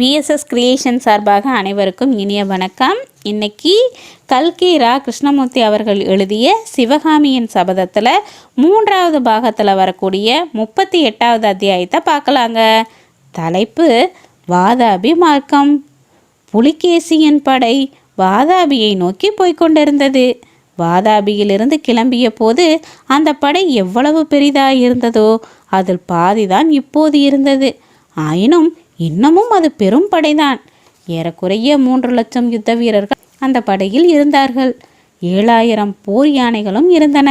BSS creation சார்பாக அனைவருக்கும் இனிய வணக்கம். இன்னைக்கு கல்கி ரா கிருஷ்ணமூர்த்தி அவர்கள் எழுதிய சிவகாமியின் சபதத்தில் மூன்றாவது பாகத்தில் வரக்கூடிய முப்பத்தி எட்டாவது அத்தியாயத்தை பார்க்கலாங்க. தலைப்பு வாதாபி மார்க்கம். புலிகேசியின் படை வாதாபியை நோக்கி போய்க் கொண்டிருந்தது வாதாபியிலிருந்து கிளம்பிய போது அந்த படை எவ்வளவு பெரிதாயிருந்ததோ அதில் பாதிதான் இப்போது இருந்தது. ஆயினும் இன்னமும் அது பெரும் படைதான். ஏறக்குறைய மூன்று லட்சம் யுத்த வீரர்கள் அந்த படையில் இருந்தார்கள். ஏழாயிரம் போர் யானைகளும் இருந்தன.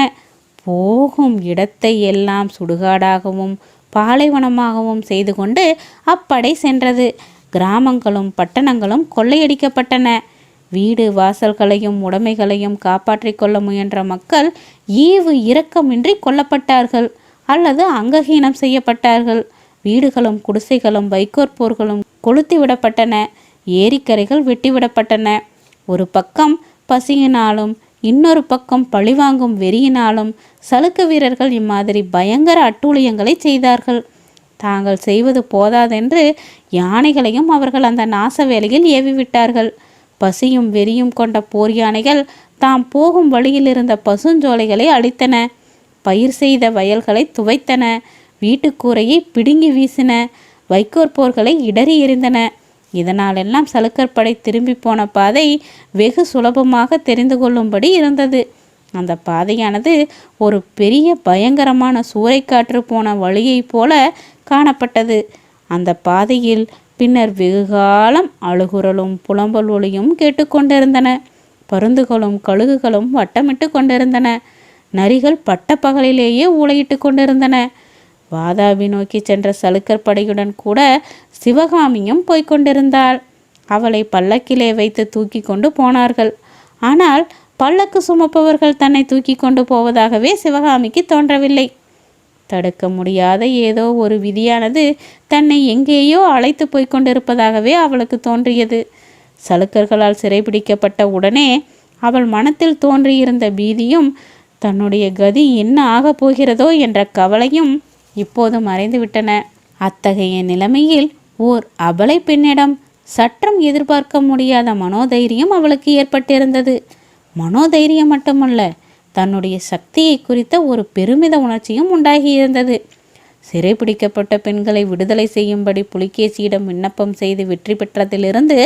போகும் இடத்தை எல்லாம் சுடுகாடாகவும் பாலைவனமாகவும் செய்து கொண்டு அப்படை சென்றது. கிராமங்களும் பட்டணங்களும் கொள்ளையடிக்கப்பட்டன. வீடு வாசல்களையும் உடைமைகளையும் காப்பாற்றிக் கொள்ள முயன்ற மக்கள் ஈவு இரக்கமின்றி கொல்லப்பட்டார்கள் அல்லது அங்ககீனம் செய்யப்பட்டார்கள். வீடுகளும் குடிசைகளும் வைக்கோற்போர்களும் கொளுத்தி விடப்பட்டன ஏரிக்கரைகள் வெட்டிவிடப்பட்டன. ஒரு பக்கம் பசியினாலும் இன்னொரு பக்கம் பழிவாங்கும் வெறியினாலும் சலுக்க வீரர்கள் இம்மாதிரி பயங்கர அட்டூழியங்களை செய்தார்கள். தாங்கள் செய்வது போதாதென்று யானைகளையும் அவர்கள் அந்த நாச வேலையில் ஏவி விட்டார்கள் பசியும் வெறியும் கொண்ட போர் யானைகள் தாம் போகும் வழியில் இருந்த பசுஞ்சோலைகளை அழித்தன. பயிர் செய்த வயல்களை துவைத்தன. வீட்டுக்கூரையை பிடுங்கி வீசின வைக்கோற் போர்களை இடறி எறிந்தன. இதனாலெல்லாம் சலுக்கர் படை திரும்பி போன பாதை வெகு சுலபமாக தெரிந்து கொள்ளும்படி இருந்தது. அந்த பாதையானது ஒரு பெரிய பயங்கரமான சூறைக்காற்று போன வழியைப் போல காணப்பட்டது. அந்த பாதையில் பின்னர் வெகுகாலம் அழுகுரலும் புலம்பல் ஒளியும் கேட்டுக்கொண்டிருந்தன பருந்துகளும் கழுகுகளும் வட்டமிட்டு கொண்டிருந்தன. நரிகள் பட்ட பகலிலேயே ஊளையிட்டு கொண்டிருந்தன. வாதாபி நோக்கி சென்ற சலுக்கர் படையுடன் கூட சிவகாமியும் போய்கொண்டிருந்தாள் அவளை பல்லக்கிலே வைத்து தூக்கி கொண்டு போனார்கள். ஆனால் பல்லக்கு சுமப்பவர்கள் தன்னை தூக்கி கொண்டு போவதாகவே சிவகாமிக்கு தோன்றவில்லை. தடுக்க முடியாத ஏதோ ஒரு விதியானது தன்னை எங்கேயோ அழைத்து போய்க் கொண்டிருப்பதாகவே அவளுக்கு தோன்றியது. சலுக்கர்களால் சிறைபிடிக்கப்பட்ட உடனே அவள் மனத்தில் தோன்றியிருந்த பீதியும் தன்னுடைய கதி என்ன ஆகப் போகிறதோ என்ற கவலையும் இப்போது மறைந்துவிட்டன. அத்தகைய நிலைமையில் ஓர் அபலை பெண்ணிடம் சற்றும் எதிர்பார்க்க முடியாத மனோதைரியம் அவளுக்கு ஏற்பட்டிருந்தது. மனோதைரியம் மட்டுமல்ல தன்னுடைய சக்தியை குறித்த ஒரு பெருமித உணர்ச்சியும் உண்டாகியிருந்தது. சிறைபிடிக்கப்பட்ட பெண்களை விடுதலை செய்யும்படி புலிகேசியிடம் விண்ணப்பம் செய்து வெற்றி பெற்றதிலிருந்து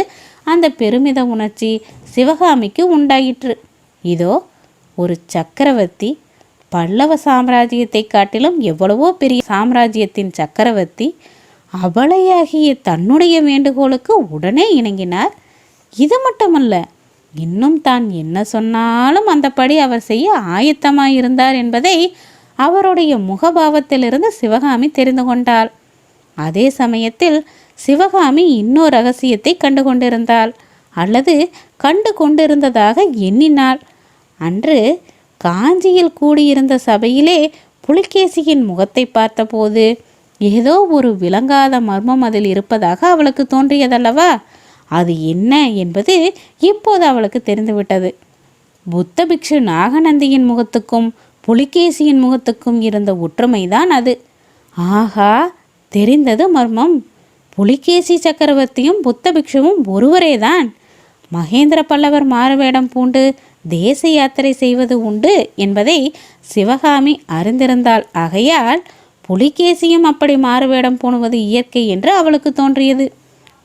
அந்த பெருமித உணர்ச்சி சிவகாமிக்கு உண்டாயிற்று. இதோ ஒரு சக்கரவர்த்தி பல்லவ சாம்ராஜ்யத்தை காட்டிலும் எவ்வளவோ பெரிய சாம்ராஜ்யத்தின் சக்கரவர்த்தி அவளையாகிய தன்னுடைய வேண்டுகோளுக்கு உடனே இணங்கினார். இது மட்டுமல்ல இன்னும் தான் என்ன சொன்னாலும் அந்தபடி அவர் செய்ய ஆயத்தமாயிருந்தார் என்பதை அவருடைய முகபாவத்திலிருந்து சிவகாமி தெரிந்து கொண்டாள். அதே சமயத்தில் சிவகாமி இன்னொரு ரகசியத்தை கண்டு கொண்டிருந்தாள். அல்லது கண்டு கொண்டிருந்ததாக எண்ணினாள். அன்று காஞ்சியில் கூடியிருந்த சபையிலே புலிகேசியின் முகத்தை பார்த்தபோது ஏதோ ஒரு விளங்காத மர்மம் அதில் இருப்பதாக அவளுக்கு தோன்றியதல்லவா? அது என்ன என்பது இப்போது அவளுக்கு தெரிந்துவிட்டது. புத்த பிக்ஷு நாகநந்தியின் முகத்துக்கும் புலிகேசியின் முகத்துக்கும் இருந்த ஒற்றுமைதான் அது. ஆஹா தெரிந்தது மர்மம். புலிகேசி சக்கரவர்த்தியும் புத்த பிக்ஷுவும் ஒருவரேதான். மகேந்திர பல்லவர் மாறுவேடம் பூண்டு தேச யாத்திரை செய்வது உண்டு என்பதை சிவகாமி அறிந்திருந்தாள். ஆகையால் புலிகேசியும் அப்படி மாறுவேடம் போனுவது இயற்கை என்று அவளுக்கு தோன்றியது.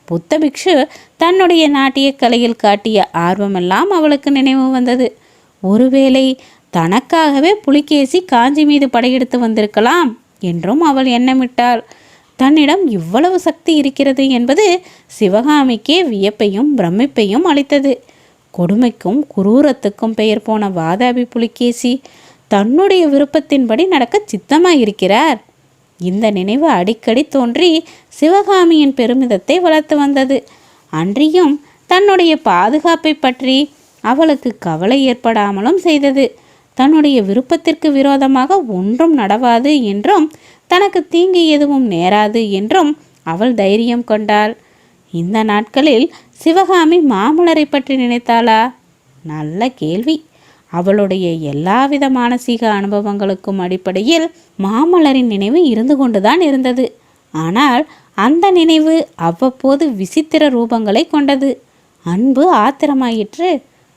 புத்த பிக்ஷு தன்னுடைய நாட்டிய கலையில் காட்டிய ஆர்வமெல்லாம் அவளுக்கு நினைவு வந்தது. ஒருவேளை தனக்காகவே புலிகேசி காஞ்சி மீது படையெடுத்து வந்திருக்கலாம் என்றும் அவள் எண்ணமிட்டாள். தன்னிடம் இவ்வளவு சக்தி இருக்கிறது என்பது சிவகாமிக்கே வியப்பையும் பிரமிப்பையும் அளித்தது. கொடுமைக்கும் குரூரத்துக்கும் பெயர் போன வாதாபி புலிகேசி தன்னுடைய விருப்பத்தின்படி நடக்க சித்தமாயிருக்கிறார். இந்த நினைவு அடிக்கடி தோன்றி சிவகாமியின் பெருமிதத்தை வளர்த்து வந்தது. அன்றியும் தன்னுடைய பாதுகாப்பை பற்றி அவளுக்கு கவலை ஏற்படாமலும் செய்தது. தன்னுடைய விருப்பத்திற்கு விரோதமாக ஒன்றும் நடவாது என்றும் தனக்கு தீங்கு எதுவும் நேராது என்றும் அவள் தைரியம் கொண்டாள். இந்த நாட்களில் சிவகாமி மாமல்லரை பற்றி நினைத்தாளா? நல்ல கேள்வி. அவளுடைய எல்லாவித மானசீக அனுபவங்களுக்கும் அடிப்படையில் மாமல்லரின் நினைவு இருந்து கொண்டுதான் இருந்தது. ஆனால் அந்த நினைவு அவ்வப்போது விசித்திர ரூபங்களை கொண்டது. அன்பு ஆத்திரமாயிற்று.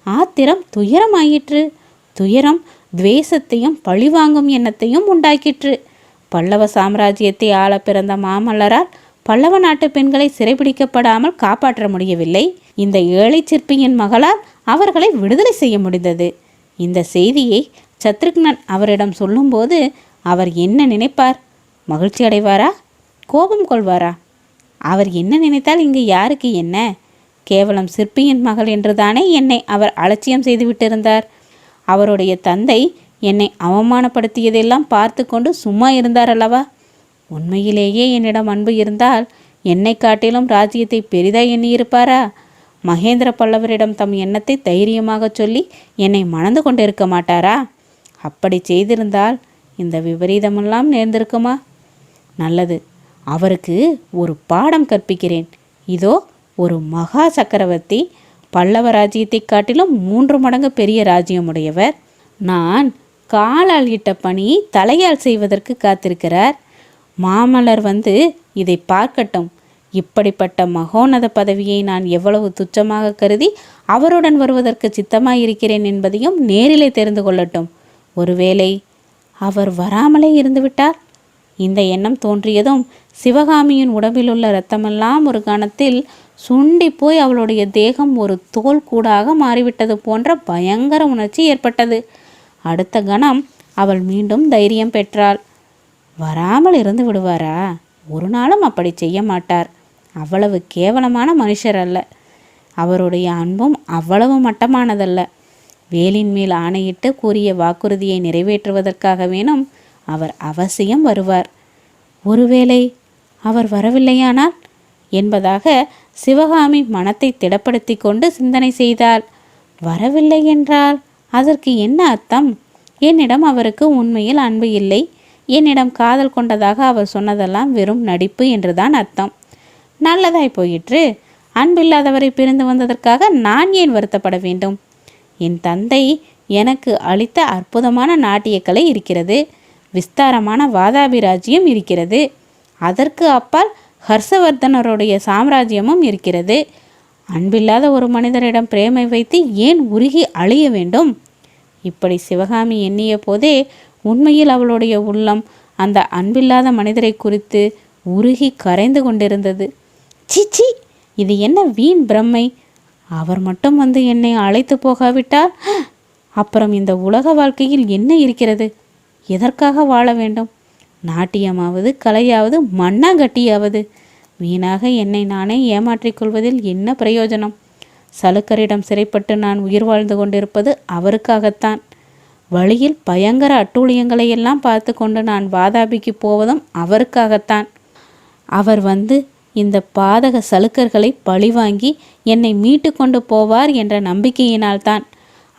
ஆத்திரம் துயரமாயிற்று. துயரம் துவேஷத்தையும் பழிவாங்கும் எண்ணத்தையும் உண்டாக்கிற்று. பல்லவ சாம்ராஜ்யத்தை ஆள பிறந்த மாமல்லரால் பல்லவ நாட்டு பெண்களை சிறைபிடிக்கப்படாமல் காப்பாற்ற முடியவில்லை. இந்த ஏழை சிற்பியின் மகளால் அவர்களை விடுதலை செய்ய முடிந்தது. இந்த செய்தியை சத்ருக்னன் அவரிடம் சொல்லும்போது அவர் என்ன நினைப்பார்? மகிழ்ச்சி அடைவாரா? கோபம் கொள்வாரா? அவர் என்ன நினைத்தால் இங்கு யாருக்கு என்ன? கேவலம் சிற்பியின் மகள் என்றுதானே என்னை அவர் அலட்சியம் செய்து விட்டிருந்தார். அவருடைய தந்தை என்னை அவமானப்படுத்தியதெல்லாம் பார்த்து கொண்டு சும்மா இருந்தார் அல்லவா? உண்மையிலேயே என்னிடம் அன்பு இருந்தால் என்னை காட்டிலும் ராஜ்யத்தை பெரிதாய் எண்ணியிருப்பாரா? மகேந்திர பல்லவரிடம் தம் எண்ணத்தை தைரியமாக சொல்லி என்னை மணந்து கொண்டிருக்க மாட்டாரா? அப்படி செய்திருந்தால் இந்த விபரீதமெல்லாம் நேர்ந்திருக்குமா? நல்லது அவருக்கு ஒரு பாடம் கற்பிக்கிறேன். இதோ ஒரு மகா சக்கரவர்த்தி பல்லவ ராஜ்யத்தை காட்டிலும் மூன்று மடங்கு பெரிய ராஜ்யமுடையவர். நான் காலால் இட்ட பணி தலையால் செய்வதற்கு காத்திருக்கிறார். மாமலர் வந்து இதை பார்க்கட்டும். இப்படிப்பட்ட மகோனத பதவியை நான் எவ்வளவு துச்சமாக கருதி அவருடன் வருவதற்கு சித்தமாயிருக்கிறேன் என்பதையும் நேரிலே தெரிந்து கொள்ளட்டும். ஒருவேளை அவர் வராமலே இருந்துவிட்டார்? இந்த எண்ணம் தோன்றியதும் சிவகாமியின் உடம்பிலுள்ள இரத்தமெல்லாம் ஒரு கணத்தில் சுண்டி போய் அவளுடைய தேகம் ஒரு தோல் கூடாக மாறிவிட்டது போன்ற பயங்கர உணர்ச்சி ஏற்பட்டது. அடுத்த கணம் அவள் மீண்டும் தைரியம் பெற்றாள். வராமல் இருந்து விடுவாரா? ஒரு நாளும் அப்படி செய்ய மாட்டார். அவ்வளவு கேவலமான மனுஷர் அல்ல. அவருடைய அன்பும் அவ்வளவு மட்டமானதல்ல. வேலின் மேல் ஆணையிட்டு கூறிய வாக்குறுதியை நிறைவேற்றுவதற்காக வேணும் அவர் அவசியம் வருவார். ஒருவேளை அவர் வரவில்லையானால்? என்பதாக சிவகாமி மனத்தை திடப்படுத்தி கொண்டு சிந்தனை செய்தாள். வரவில்லை என்றால் அதற்கு என்ன அர்த்தம்? என்னிடம் அவருக்கு உண்மையில் அன்பு இல்லை. என்னிடம் காதல் கொண்டதாக அவர் சொன்னதெல்லாம் வெறும் நடிப்பு என்றுதான் அர்த்தம். நல்லதாய் போயிற்று. அன்பில்லாதவரை பிரிந்து வந்ததற்காக நான் ஏன் வருத்தப்பட வேண்டும்? என் தந்தை எனக்கு அளித்த அற்புதமான நாட்டியக்கலை இருக்கிறது. விஸ்தாரமான வாதாபிராஜ்யம் இருக்கிறது. அதற்கு அப்பால் ஹர்ஷவர்தனருடைய சாம்ராஜ்யமும் இருக்கிறது. அன்பில்லாத ஒரு மனிதரிடம் பிரேமை வைத்து ஏன் உருகி அழிய வேண்டும்? இப்படி சிவகாமி எண்ணிய போதே உண்மையில் அவளுடைய உள்ளம் அந்த அன்பில்லாத மனிதரை குறித்து உருகி கரைந்து கொண்டிருந்தது. சீச்சி இது என்ன வீண் பிரம்மை? அவர் மட்டும் வந்து என்னை அழைத்து போகாவிட்டால்? அப்புறம் இந்த உலக வாழ்க்கையில் என்ன இருக்கிறது? எதற்காக வாழ வேண்டும்? நாட்டியமாவது கலையாவது மண்ணாங்கட்டியாவது? வீணாக என்னை நானே ஏமாற்றிக் கொள்வதில் என்ன பிரயோஜனம்? சலுக்கரிடம் சிறைப்பட்டு நான் உயிர் வாழ்ந்து கொண்டிருப்பது அவருக்காகத்தான். வழியில் பயங்கர அட்டூழியங்களை எல்லாம் பார்த்து கொண்டு நான் வாதாபிக்கு போவதும் அவருக்காகத்தான். அவர் வந்து இந்த பாதக சலுக்கர்களை பழிவாங்கி என்னை மீட்டு கொண்டு போவார் என்ற நம்பிக்கையினால்தான்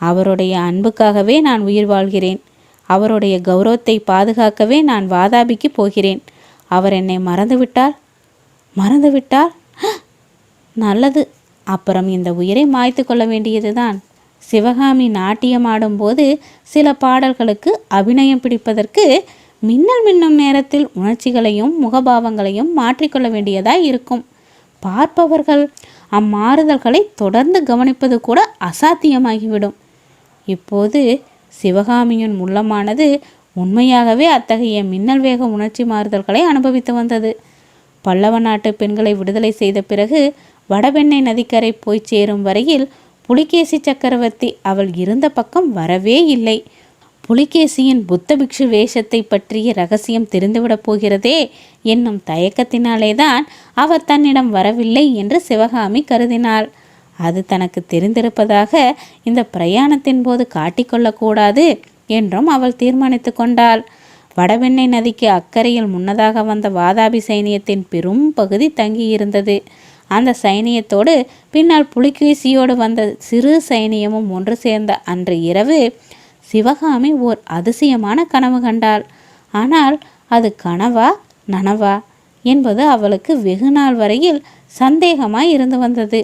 அவருடைய அன்புக்காகவே நான் உயிர் வாழ்கிறேன். அவருடைய கௌரவத்தை பாதுகாக்கவே நான் வாதாபிக்கு போகிறேன். அவர் என்னை மறந்துவிட்டார்? மறந்துவிட்டால் நல்லது. அப்புறம் இந்த உயிரை மாய்த்து கொள்ள வேண்டியதுதான். சிவகாமி நாட்டியம் ஆடும்போது சில பாடல்களுக்கு அபிநயம் பிடிப்பதற்கு மின்னல் மின்னும் நேரத்தில் உணர்ச்சிகளையும் முகபாவங்களையும் மாற்றிக்கொள்ள வேண்டியதாய் இருக்கும். பார்ப்பவர்கள் அம்மாறுதல்களை தொடர்ந்து கவனிப்பது கூட அசாத்தியமாகிவிடும். இப்போது சிவகாமியின் உள்ளமானது உண்மையாகவே அத்தகைய மின்னல் வேக உணர்ச்சி மாறுதல்களை அனுபவித்து வந்தது. பல்லவ நாட்டு பெண்களை விடுதலை செய்த பிறகு வடபெண்ணை நதிக்கரை போய் சேரும் வரையில் புலிகேசி சக்கரவர்த்தி அவள் இருந்த பக்கம் வரவே இல்லை. புலிகேசியின் புத்த பிக்ஷு வேஷத்தை பற்றிய ரகசியம் தெரிந்துவிடப் போகிறதே என்னும் தயக்கத்தினாலேதான் அவர் தன்னிடம் வரவில்லை என்று சிவகாமி கருதினாள். அது தனக்கு தெரிந்திருப்பதாக இந்த பிரயாணத்தின் போது காட்டிக்கொள்ளக்கூடாது என்றும் அவள் தீர்மானித்து கொண்டாள். வடவெண்ணெய் நதிக்கு அக்கறையில் முன்னதாக வந்த வாதாபி சைனியத்தின் பெரும் பகுதி தங்கியிருந்தது. அந்த சைனியத்தோடு பின்னால் புலிகேசியோடு வந்த சிறு சைனியமும் ஒன்று சேர்ந்த அன்று இரவு சிவகாமி ஓர் அதிசயமான கனவு கண்டாள். ஆனால் அது கனவா நனவா? என்பது அவளுக்கு வெகு நாள் வரையில் சந்தேகமாய் இருந்து வந்தது.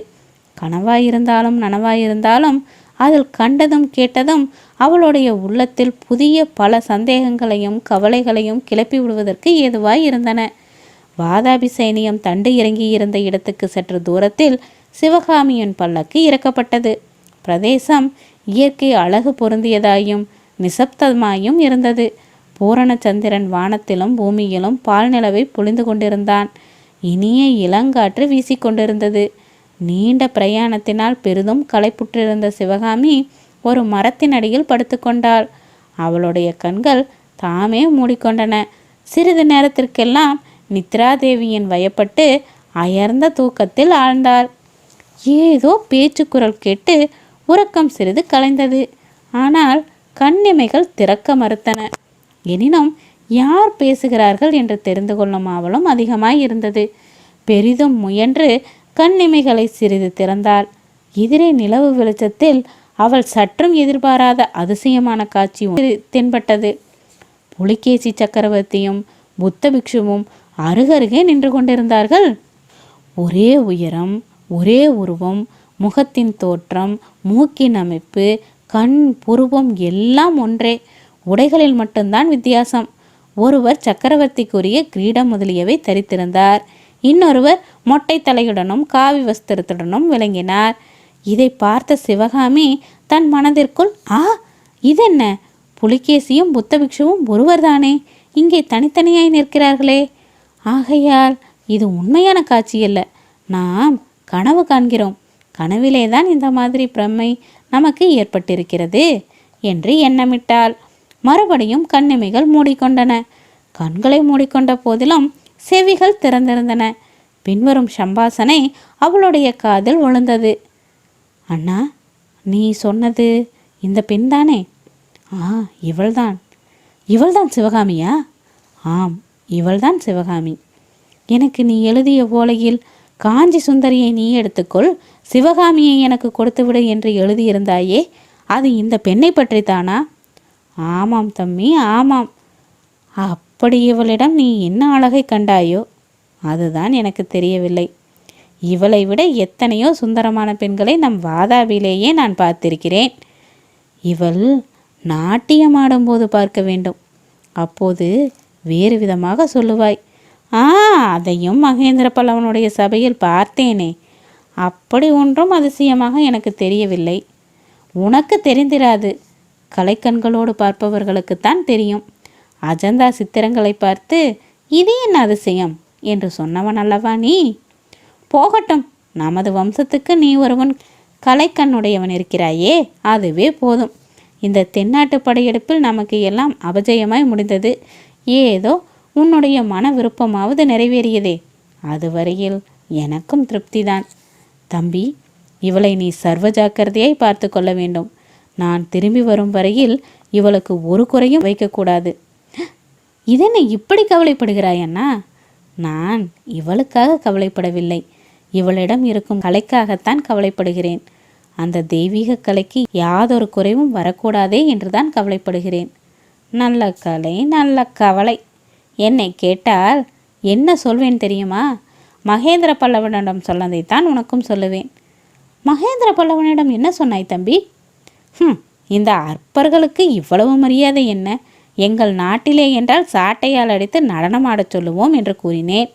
கனவாய் இருந்தாலும் நனவாய் இருந்தாலும் அதில் கண்டதும் கேட்டதும் அவளுடைய உள்ளத்தில் புதிய பல சந்தேகங்களையும் கவலைகளையும் கிளப்பி விடுவதற்கு ஏதுவாய் இருந்தன. வாதாபி சைனியம் தண்டு இறங்கியிருந்த இடத்துக்கு சற்று தூரத்தில் சிவகாமியின் பல்லக்கு இறக்கப்பட்டது. பிரதேசம் இயற்கை அழகு பொருந்தியதாயும் நிசப்தமாயும் இருந்தது. பூரணச்சந்திரன் வானத்திலும் பூமியிலும் பால் நிலவை பொழிந்து கொண்டிருந்தான். இனிய இளங்காற்று வீசிக்கொண்டிருந்தது நீண்ட பிரயாணத்தினால் பெரிதும் களைப்புற்றிருந்த சிவகாமி ஒரு மரத்தின் அடியில் படுத்துக்கொண்டாள் அவளுடைய கண்கள் தாமே மூடிக்கொண்டன. சிறிது நேரத்திற்கெல்லாம் நித்ராதேவியின் வயப்பட்டு அயர்ந்த தூக்கத்தில் ஆழ்ந்தார் ஏதோ பேச்சுக்குரல் கேட்டு உறக்கம் சிறிது கலைந்தது. ஆனால் கண்ணிமைகள் திறக்க மறுத்தன. எனினும் யார் பேசுகிறார்கள் என்று தெரிந்து கொள்ளும் ஆவலும் அதிகமாய் இருந்தது. பெரிதும் முயன்று கண்ணிமைகளை சிறிது திறந்தாள். எதிரே நிலவு வெளிச்சத்தில் அவள் சற்றும் எதிர்பாராத அதிசயமான காட்சி தென்பட்டது. புலிகேசி சக்கரவர்த்தியும் புத்த பிக்ஷுவும் அருகருகே நின்று கொண்டிருந்தார்கள். ஒரே உயரம் ஒரே உருவம் முகத்தின் தோற்றம் மூக்கின் அமைப்பு கண் புருவம் எல்லாம் ஒன்றே. உடைகளில் மட்டும்தான் வித்தியாசம். ஒருவர் சக்கரவர்த்திக்குரிய கிரீடம் முதலியவை தரித்திருந்தார். இன்னொருவர் மொட்டை தலையுடனும் காவி வஸ்திரத்துடனும் விளங்கினார். இதை பார்த்த சிவகாமி தன் மனதிற்குள் ஆ இதென்ன? புலிகேசியும் புத்தபிக்ஷுவும் ஒருவர்தானே? இங்கே தனித்தனியாய் நிற்கிறார்களே. ஆகையால் இது உண்மையான காட்சி அல்ல. நாம் கனவு காண்கிறோம். கனவிலே தான் இந்த மாதிரி பிரமை நமக்கு ஏற்பட்டிருக்கிறது என்று எண்ணமிட்டாள். மறுபடியும் கண்ணிமைகள் மூடிக்கொண்டன. கண்களை மூடிக்கொண்ட போதிலும் செவிகள் திறந்திருந்தன. பின்வரும் சம்பாசனை அவளுடைய காதில் விழுந்தது அண்ணா நீ சொன்னது இந்த பெண் தானே ஆ இவள்தான். இவள்தான் சிவகாமியா? ஆம் இவள்தான் சிவகாமி. எனக்கு நீ எழுதிய ஓலையில் காஞ்சி சுந்தரியை நீ எடுத்துக்கொள் சிவகாமியை எனக்கு கொடுத்துவிடு என்று எழுதியிருந்தாயே அது இந்த பெண்ணை பற்றித்தானா? ஆமாம் தம்பி ஆமாம். அப்படி இவளிடம் நீ என்ன அழகை கண்டாயோ அதுதான் எனக்கு தெரியவில்லை. இவளை விட எத்தனையோ சுந்தரமான பெண்களை நம் வாதாவிலேயே நான் பார்த்திருக்கிறேன். இவள் நாட்டியமாடும்போது பார்க்க வேண்டும். அப்போது வேறு விதமாக சொல்லுவாய். ஆ அதையும் மகேந்திர பல்லவனுடைய சபையில் பார்த்தேனே. அப்படி ஒன்றும் அதிசயமாக எனக்கு தெரியவில்லை. உனக்கு தெரிந்திராது. கலைக்கண்களோடு பார்ப்பவர்களுக்குத்தான் தெரியும். அஜந்தா சித்திரங்களை பார்த்து இது என்ன அதிசயம் என்று சொன்னவன் அல்லவா நீ? போகட்டும். நமது வம்சத்துக்கு நீ ஒருவன் கலைக்கண்ணுடையவன் இருக்கிறாயே. அதுவே போதும். இந்த தென்னாட்டு படையெடுப்பில் நமக்கு எல்லாம் அபஜயமாய் முடிந்தது. ஏதோ உன்னுடைய மன விருப்பமாவது நிறைவேறியதே. அதுவரையில் எனக்கும் திருப்திதான். தம்பி இவளை நீ சர்வ ஜாக்கிரதையாய் பார்த்து கொள்ள வேண்டும். நான் திரும்பி வரும் வரையில் இவளுக்கு ஒரு குறையும் வைக்கக்கூடாது இதென்ன இப்படி கவலைப்படுகிறாயண்ணா நான் இவளுக்காக கவலைப்படவில்லை. இவளிடம் இருக்கும் கலைக்காகத்தான் கவலைப்படுகிறேன். அந்த தெய்வீக கலைக்கு யாதொரு குறைவும் வரக்கூடாதே என்றுதான் கவலைப்படுகிறேன். நல்ல கலை நல்ல கவலை. என்னை கேட்டால் என்ன சொல்வேன் தெரியுமா? மகேந்திர பல்லவனிடம் சொன்னதைத்தான் உனக்கும் சொல்லுவேன். மகேந்திர பல்லவனிடம் என்ன சொன்னாய் தம்பி? ஹம் இந்த அற்பர்களுக்கு இவ்வளவு மரியாதை என்ன? எங்கள் நாட்டிலே என்றால் சாட்டையால் அடித்து நடனமாடச் சொல்லுவோம் என்று கூறினேன்.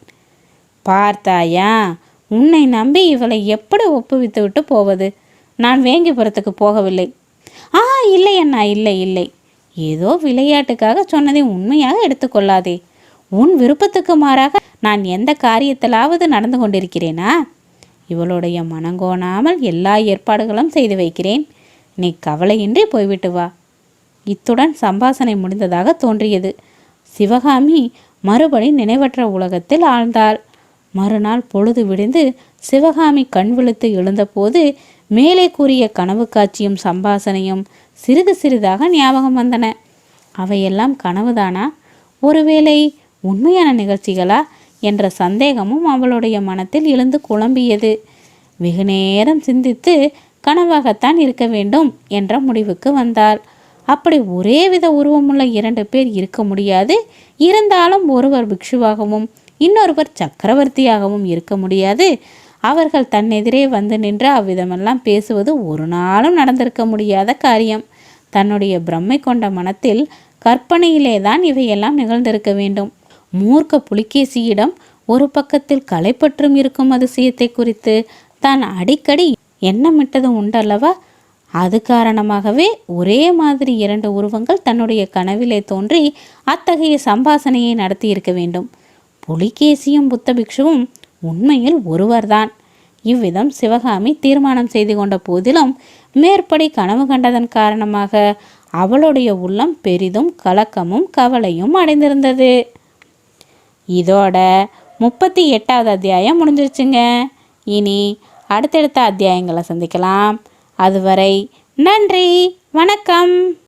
பார்த்தாயா உன்னை நம்பி இவளை எப்படி ஒப்புவித்து விட்டு போவது? நான் வேங்கிபுரத்துக்கு போகவில்லை. ஆ இல்லை அண்ணா இல்லை இல்லை. ஏதோ விளையாட்டுக்காக சொன்னதை உண்மையாக எடுத்துக்கொள்ளாதே. உன் விருப்பத்துக்கு மாறாக நான் எந்த காரியத்திலாவது நடந்து கொண்டிருக்கிறேனா? இவளுடைய மனங்கோணாமல் எல்லா ஏற்பாடுகளும் செய்து வைக்கிறேன். நீ கவலையின்றி போய்விட்டு வா. இத்துடன் சம்பாசனை முடிந்ததாக தோன்றியது. சிவகாமி மறுபடி நினைவற்ற உலகத்தில் ஆழ்ந்தாள். மறுநாள் பொழுது விடிந்து சிவகாமி கண் விழுத்து எழுந்தபோது மேலே கூறிய கனவு காட்சியும் சம்பாசனையும் சிறிது சிறிதாக ஞாபகம் வந்தன. அவையெல்லாம் கனவுதானா? ஒருவேளை உண்மையான நிகழ்ச்சிகளா? என்ற சந்தேகமும் அவளுடைய மனத்தில் எழுந்து குழம்பியது. வெகு நேரம் சிந்தித்து கனவாகத்தான் இருக்க வேண்டும் என்ற முடிவுக்கு வந்தாள். அப்படி ஒரே வித உருவமுள்ள இரண்டு பேர் இருக்க முடியாது. இருந்தாலும் ஒருவர் பிக்ஷுவாகவும் இன்னொருவர் சக்கரவர்த்தியாகவும் இருக்க முடியாது. அவர்கள் தன்னெதிரே வந்து நின்று அவ்விதமெல்லாம் பேசுவது ஒரு நாளும் நடந்திருக்க முடியாத காரியம். தன்னுடைய பிரம்மை கொண்ட மனத்தில் கற்பனையிலே தான் இவையெல்லாம் நிகழ்ந்திருக்க வேண்டும். மூர்க்க புலிகேசியிடம் ஒரு பக்கத்தில் களைப்பற்றும் இருக்கும் அதிசயத்தை குறித்து தான் அடிக்கடி எண்ணமிட்டது உண்டல்லவா? அது காரணமாகவே ஒரே மாதிரி இரண்டு உருவங்கள் தன்னுடைய கனவிலே தோன்றி அத்தகைய சம்பாசனையை நடத்தியிருக்க வேண்டும். புலிகேசியும் புத்த பிக்ஷுவும் உண்மையில் ஒருவர்தான். இவ்விதம் சிவகாமி தீர்மானம் செய்து கொண்ட போதிலும் மேற்படி கனவு கண்டதன் காரணமாக அவளுடைய உள்ளம் பெரிதும் கலக்கமும் கவலையும் அடைந்திருந்தது. இதோட முப்பத்தி எட்டாவது அத்தியாயம் முடிஞ்சிருச்சுங்க. இனி அடுத்தடுத்த அத்தியாயங்களை சந்திக்கலாம். அதுவரை நன்றி வணக்கம்.